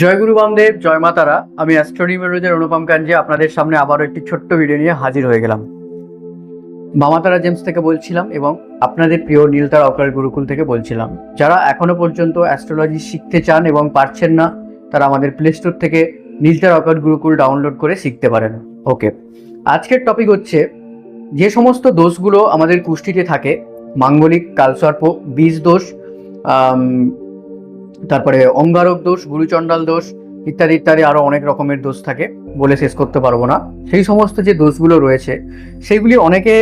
জয় গুরু বামদেব, জয় মাতারা আমি অ্যাস্ট্রোনিমেরোজের অনুপম কাঞ্জি, আপনাদের সামনে আবারও একটি ছোট্ট ভিডিও নিয়ে হাজির হয়ে গেলাম। মামাতারা জেমস থেকে বলছিলাম এবং আপনাদের প্রিয় নীলতারা অকার গুরুকুল থেকে বলছিলাম। যারা এখনও পর্যন্ত অ্যাস্ট্রোলজি শিখতে চান এবং পারছেন না, তারা আমাদের প্লে স্টোর থেকে নীলতারা অকার গুরুকুল ডাউনলোড করে শিখতে পারেন। ওকে আজকের টপিক হচ্ছে, যে সমস্ত দোষগুলো আমাদের কুষ্টিতে থাকে, মাঙ্গলিক কালসর্প, বীজ দোষ তারপরে অঙ্গারক দোষ, গুরুচণ্ডাল দোষ ইত্যাদি ইত্যাদি আরও অনেক রকমের দোষ থাকে বলে শেষ করতে পারব না। সেই সমস্ত যে দোষগুলো রয়েছে, সেইগুলি অনেকে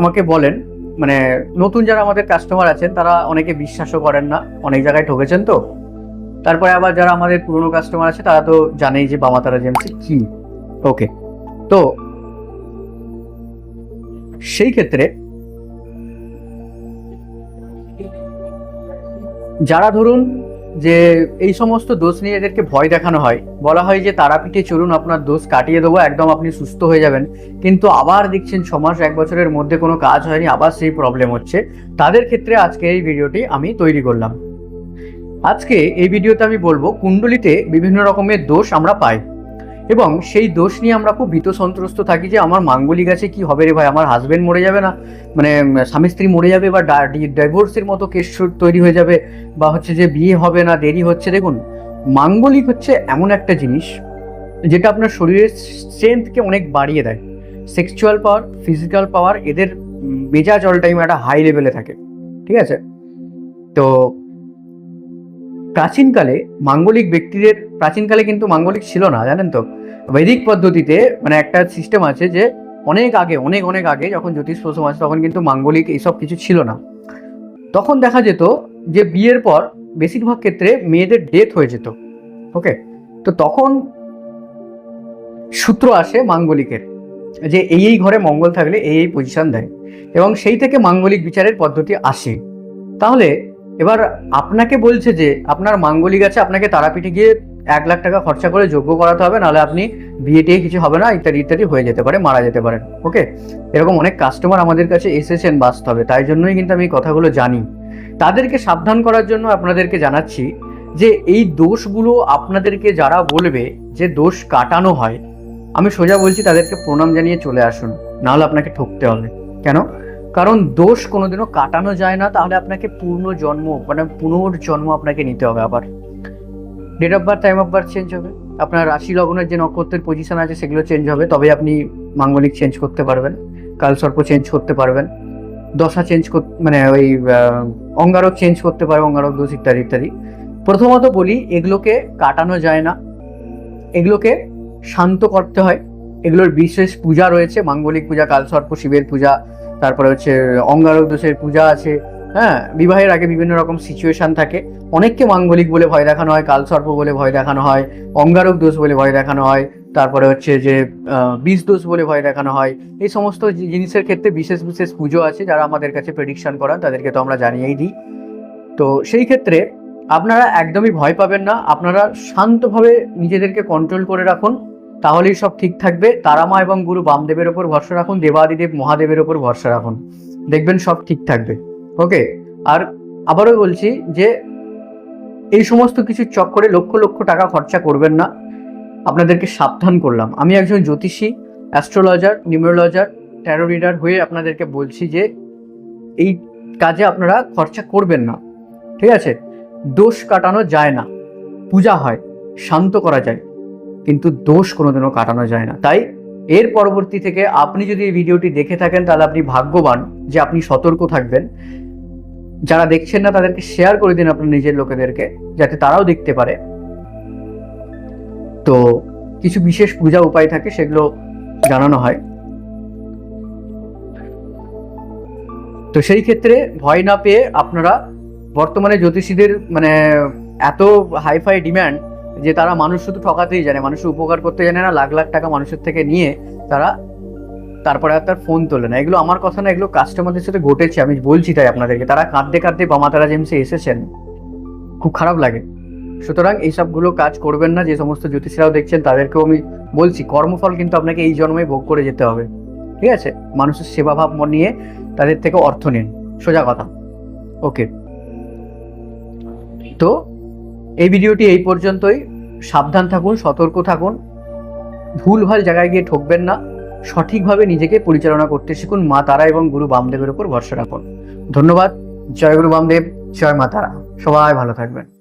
আমাকে বলেন মানে নতুন যারা আমাদের কাস্টমার আছেন, তারা অনেকে বিশ্বাসও করেন না, অনেক জায়গায় ঠকেছেন তো। তারপরে আবার যারা আমাদের পুরনো কাস্টমার আছে, তারা তো জানেই যে বামাতারা জেমসি কি। ওকে তো সেই ক্ষেত্রে যারা ধরুন যে এই সমস্ত দোষ নিয়ে এদেরকে ভয় দেখানো হয়। বলা হয় যে, তারাপীঠে চলুন, আপনার দোষ কাটিয়ে দেবো, একদম আপনি সুস্থ হয়ে যাবেন। কিন্তু আবার দেখছেন, ছ মাস, এক বছরের মধ্যে কোনো কাজ হয়নি, আবার সেই প্রবলেম হচ্ছে। তাদের ক্ষেত্রে আজকে এই ভিডিওটি আমি তৈরি করলাম। আজকে এই ভিডিওতে আমি বলব, কুণ্ডলিতে বিভিন্ন রকমের দোষ আমরা পাই। এবং সেই দোষ নিয়ে আমরা খুব ভীত সন্ত্রস্ত থাকি যে আমার মাঙ্গলিক আছে, কি হবে রে ভাই? আমার হাজবেন্ড মরে যাবে না। মানে স্বামী স্ত্রী মরে যাবে বা ডাইভোর্সের মতো কেস তৈরি হয়ে যাবে বা হচ্ছে যে বিয়ে হবে না, দেরি হচ্ছে। দেখুন, মাঙ্গলিক হচ্ছে এমন একটা জিনিস যেটা আপনার শরীরের স্ট্রেংথকে অনেক বাড়িয়ে দেয়। সেক্সুয়াল পাওয়ার ফিজিক্যাল পাওয়ার এদের মেজাজ অল টাইম একটা হাই লেভেলে থাকে। ঠিক আছে? তো প্রাচীনকালে মাঙ্গলিক ব্যক্তিদের, প্রাচীনকালে কিন্তু মাঙ্গলিক ছিল না, জানেন তো? বৈদিক পদ্ধতিতে মানে একটা সিস্টেম আছে যে অনেক আগে, অনেক অনেক আগে যখন জ্যোতিষ প্রথম আছে তখন কিন্তু মাঙ্গলিক এইসব কিছু ছিল না। তখন দেখা যেত যে বিয়ের পর বেশিরভাগ ক্ষেত্রে মেয়েদের ডেথ হয়ে যেত ওকে তো তখন সূত্র আসে মাঙ্গলিকের যে এই এই ঘরে মঙ্গল থাকলে এই এই পজিশন দেয় এবং সেই থেকে মাঙ্গলিক বিচারের পদ্ধতি আসে। তাহলে এবার আপনাকে বলছে যে আপনার মাঙ্গলিক আছে, আপনাকে তারাপীঠে গিয়ে এক লাখ টাকা খরচা করে যোগ্য করাতে হবে, নাহলে আপনি বিয়ে টিয়ে কিছু হবে না, ইত্যাদি ইত্যাদি হয়ে যেতে পারে, মারা যেতে পারেন ওকে এরকম অনেক কাস্টমার আমাদের কাছে এসেছেন বাস্তবে, তাই জন্যই কিন্তু আমি কথাগুলো জানি। তাদেরকে সাবধান করার জন্য আপনাদেরকে জানাচ্ছি যে এই দোষগুলো আপনাদেরকে যারা বলবে যে দোষ কাটানো হয়, আমি সোজা বলছি তাদেরকে প্রণাম জানিয়ে চলে আসুন, নাহলে আপনাকে ঠকতে হবে, কেন? কারণ দোষ কোনোদিনও কাটানো যায় না, তাহলে আপনাকে পূর্ণ জন্ম মানে পুনর্জন্ম আপনাকে নিতে হবে আবার। Date of birth time of birth change হবে। আপনার রাশি লগ্নের যে নক্ষত্রের পজিশন আছে, সেগুলো চেঞ্জ হবে। তবে আপনি মাঙ্গলিক চেঞ্জ করতে পারবেন কালসর্প চেঞ্জ করতে পারবেন, দশা চেঞ্জ মানে ওই অঙ্গারক চেঞ্জ করতে পারবে অঙ্গারক দোষ ইত্যাদি ইত্যাদি। প্রথমত বলি, এগুলোকে কাটানো যায় না। এগুলোকে শান্ত করতে হয়। এগুলোর বিশেষ পূজা রয়েছে, মাঙ্গলিক পূজা কালসর্প শিবের পূজা তারপরে হচ্ছে অঙ্গারক দোষের পূজা আছে হ্যাঁ? বিবাহের আগে বিভিন্ন রকম সিচুয়েশন থাকে। অনেককে মাঙ্গলিক বলে ভয় দেখানো হয়, কালসর্প বলে ভয় দেখানো হয়, অঙ্গারক দোষ বলে ভয় দেখানো হয়, তারপরে হচ্ছে যে বীজ দোষ বলে ভয় দেখানো হয়। এই সমস্ত জিনিসের ক্ষেত্রে বিশেষ বিশেষ পুজো আছে যারা আমাদের কাছে প্রেডিকশন করান, তাদেরকে তো আমরা জানিয়েই দিই। তো সেই ক্ষেত্রে আপনারা একদমই ভয় পাবেন না। আপনারা শান্তভাবে নিজেদেরকে কন্ট্রোল করে রাখুন। তাহলেই সব ঠিক থাকবে। তারামা এবং গুরু বামদেবের ওপর ভরসা রাখুন, দেবাদিদেব মহাদেবের ওপর ভরসা রাখুন। দেখবেন সব ঠিক থাকবে। ওকে আর আবারও বলছি যে, এই সমস্ত কিছু চক্করে লক্ষ লক্ষ টাকা খরচা করবেন না। আপনাদেরকে সাবধান করলাম। আমি একজন জ্যোতিষী অ্যাস্ট্রোলজার নিউমেরোলজার ট্যারো রিডার হয়ে আপনাদেরকে বলছি যে, এই কাজে আপনারা খরচা করবেন না। ঠিক আছে? দোষ কাটানো যায় না। পূজা হয়, শান্ত করা যায়। কিন্তু দোষ কোনোদিনও কাটানো যায় না। তাই এর পরবর্তী থেকে আপনি যদি এই ভিডিওটি দেখে থাকেন, তাহলে আপনি ভাগ্যবান যে আপনি সতর্ক থাকবেন। যারা দেখছেন না, তাদেরকে শেয়ার করে দিন আপনার নিজের লোকেদেরকে, যাতে তারাও দেখতে পারে। তো কিছু বিশেষ পূজা উপায় থাকে, সেগুলো জানানো হয়। তো সেই ক্ষেত্রে ভয় না পেয়ে আপনারা বর্তমানে জ্যোতিষীদের মানে এত হাইফাই ডিমান্ড যে তারা মানুষ শুধু ঠকাতেই জানে মানুষের উপকার করতে জানে না, লাখ লাখ টাকা মানুষের থেকে নিয়ে তারা তারপরে আর তার ফোন তোলে না। এগুলো আমার কথা না, এগুলো কাস্টমারদের সাথে ঘটেছে, আমি বলছি তাই আপনাদেরকে। তারা কাঁদতে কাঁদতে বামাতারা জেমসে এসেছেন, খুব খারাপ লাগে। সুতরাং এই সবগুলো কাজ করবেন না, যে সমস্ত জ্যোতিষীরাও দেখছেন তাদেরকেও আমি বলছি, কর্মফল কিন্তু আপনাকে এই জন্মে ভোগ করে যেতে হবে। ঠিক আছে? মানুষের সেবাভাব নিয়ে তাদের থেকে অর্থ নিন। সোজা কথা। ওকে তো এই ভিডিওটি এই পর্যন্তই। সাবধান থাকুন, সতর্ক থাকুন। ভুলভাল জায়গায় গিয়ে ঠকবেন না। সঠিকভাবে নিজেকে পরিচালনা করতে শিখুন। মা তারা এবং গুরু বামদেবের উপর ভরসা রাখুন। ধন্যবাদ। জয় গুরু বামদেব, জয় মা তারা। সবাই ভালো থাকবেন।